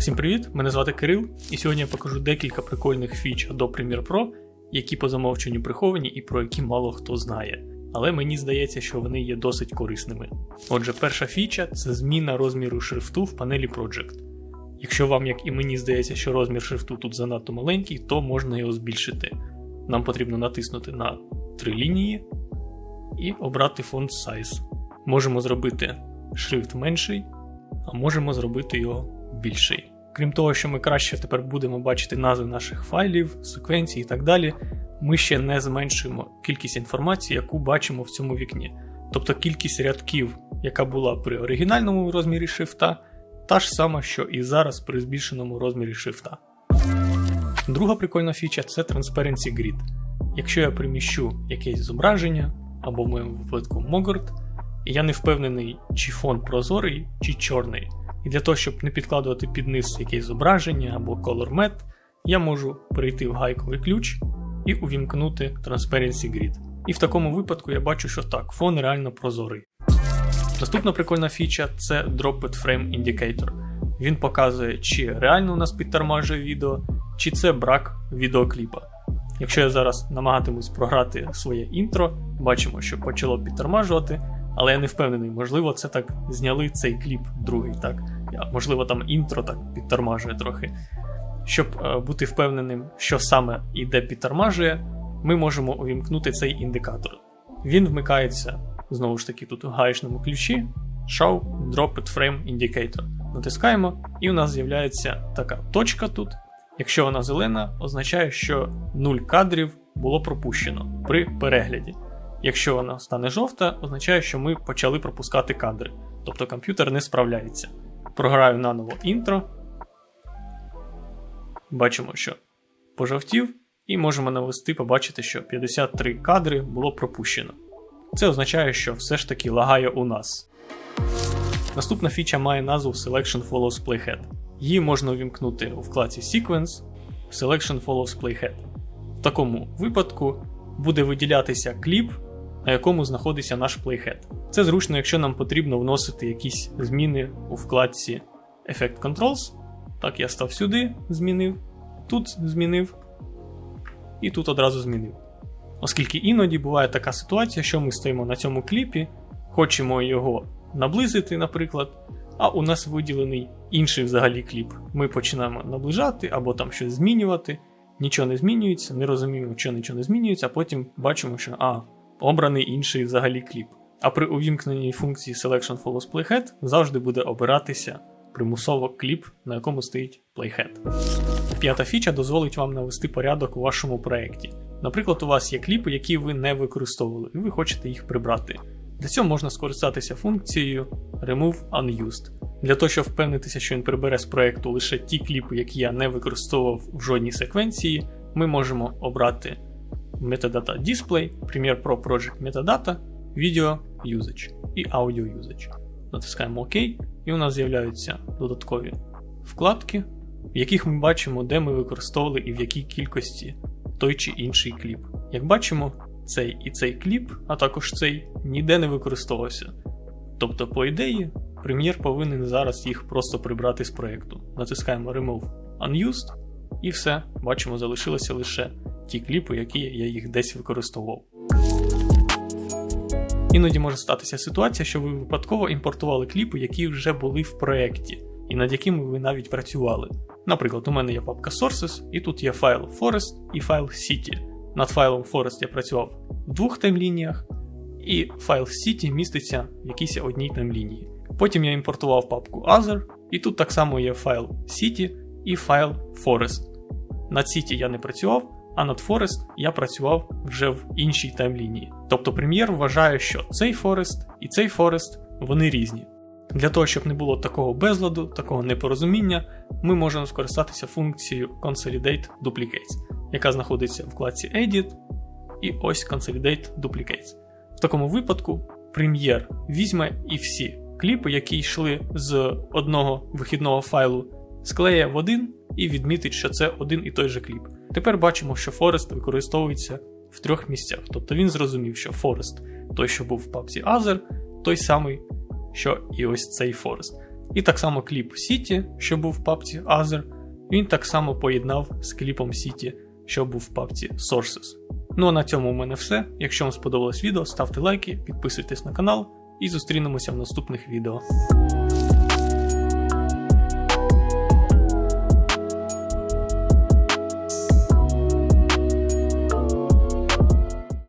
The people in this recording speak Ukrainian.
Всім привіт! Мене звати Кирил, і сьогодні я покажу декілька прикольних фіч до Premiere Pro, які по замовченню приховані і про які мало хто знає. Але мені здається, що вони є досить корисними. Отже, перша фіча це зміна розміру шрифту в панелі Project. Якщо вам, як і мені здається, що розмір шрифту тут занадто маленький, то можна його збільшити. Нам потрібно натиснути на три лінії і обрати фонд Size. Можемо зробити шрифт менший, а можемо зробити його більший. Крім того, що ми краще тепер будемо бачити назви наших файлів, секвенцій і так далі, ми ще не зменшуємо кількість інформації, яку бачимо в цьому вікні. Тобто кількість рядків, яка була при оригінальному розмірі шрифта, та ж сама, що і зараз при збільшеному розмірі шрифта. Друга прикольна фіча це Transparency Grid. Якщо я приміщу якесь зображення, або в моєму випадку Могорт, і я не впевнений, чи фон прозорий, чи чорний. І для того, щоб не підкладувати під низ якесь зображення або Color Matte, я можу перейти в гайковий ключ і увімкнути Transparency Grid. І в такому випадку я бачу, що так, фон реально прозорий. Наступна прикольна фіча це Dropped Frame Indicator. Він показує, чи реально у нас підтормажує відео, чи це брак відеокліпа. Якщо я зараз намагатимусь програти своє інтро, бачимо, що почало підтормажувати, але я не впевнений, можливо, це так зняли цей кліп другий, так? Можливо, там інтро так підтормажує трохи. Щоб е, бути впевненим, що саме і де підтормажує, ми можемо увімкнути цей індикатор. Він вмикається знову ж таки тут у гаєчному ключі Show Dropped Frame Indicator. Натискаємо, і у нас з'являється така точка тут. Якщо вона зелена, означає, що 0 кадрів було пропущено при перегляді. Якщо вона стане жовта, означає, що ми почали пропускати кадри, тобто комп'ютер не справляється. Програю наново інтро. Бачимо, що пожовтів, і можемо навести побачити, що 53 кадри було пропущено. Це означає, що все ж таки лагає у нас. Наступна фіча має назву Selection Follows Playhead. Її можна увімкнути у вкладці Sequence Selection Follows Playhead. В такому випадку буде виділятися кліп, на якому знаходиться наш Playhead. Це зручно, якщо нам потрібно вносити якісь зміни у вкладці Effect Controls. Так, я став сюди, змінив, тут змінив, і тут одразу змінив. Оскільки іноді буває така ситуація, що ми стоїмо на цьому кліпі, хочемо його наблизити, наприклад, а у нас виділений інший взагалі кліп. Ми починаємо наближати або там щось змінювати, нічого не змінюється, не розуміємо, що нічого не змінюється, а потім бачимо, що а, обраний інший взагалі кліп. А при увімкненні функції Selection Follows Playhead завжди буде обиратися примусово кліп, на якому стоїть Playhead. П'ята фіча дозволить вам навести порядок у вашому проєкті. Наприклад, у вас є кліпи, які ви не використовували, і ви хочете їх прибрати. Для цього можна скористатися функцією Remove Unused. Для того, щоб впевнитися, що він прибере з проєкту лише ті кліпи, які я не використовував в жодній секвенції, ми можемо обрати Metadata Display, Premiere Pro Project Metadata, Video Usage і Audio Usage. Натискаємо ОК, і у нас з'являються додаткові вкладки, в яких ми бачимо, де ми використовували і в якій кількості той чи інший кліп. Як бачимо, цей і цей кліп, а також цей ніде не використовувався. Тобто, по ідеї, прем'єр повинен зараз їх просто прибрати з проєкту. Натискаємо Remove Unused, і все, бачимо, залишилося лише ті кліпи, які я їх десь використовував. Іноді може статися ситуація, що ви випадково імпортували кліпи, які вже були в проєкті, і над якими ви навіть працювали. Наприклад, у мене є папка Sources, і тут є файл Forest і файл City. Над файлом Forest я працював в двох таймлініях, і файл City міститься в якійсь одній таймлінії. Потім я імпортував папку Other, і тут так само є файл City і файл Forest. Над City я не працював, а над Forest я працював вже в іншій таймлінії. Тобто прем'єр вважає, що цей Forest і цей Forest вони різні. Для того, щоб не було такого безладу, такого непорозуміння, ми можемо скористатися функцією Consolidate Duplicates, яка знаходиться в вкладці Edit і ось Consolidate Duplicates. В такому випадку прем'єр візьме і всі кліпи, які йшли з одного вихідного файлу, склеє в один і відмітить, що це один і той же кліп. Тепер бачимо, що Forest використовується в трьох місцях. Тобто він зрозумів, що Forest той, що був в папці Other, той самий, що і ось цей Forest. І так само кліп City, що був в папці Other, він так само поєднав з кліпом City, що був в папці Sources. Ну а на цьому у мене все. Якщо вам сподобалось відео, ставте лайки, підписуйтесь на канал і зустрінемося в наступних відео.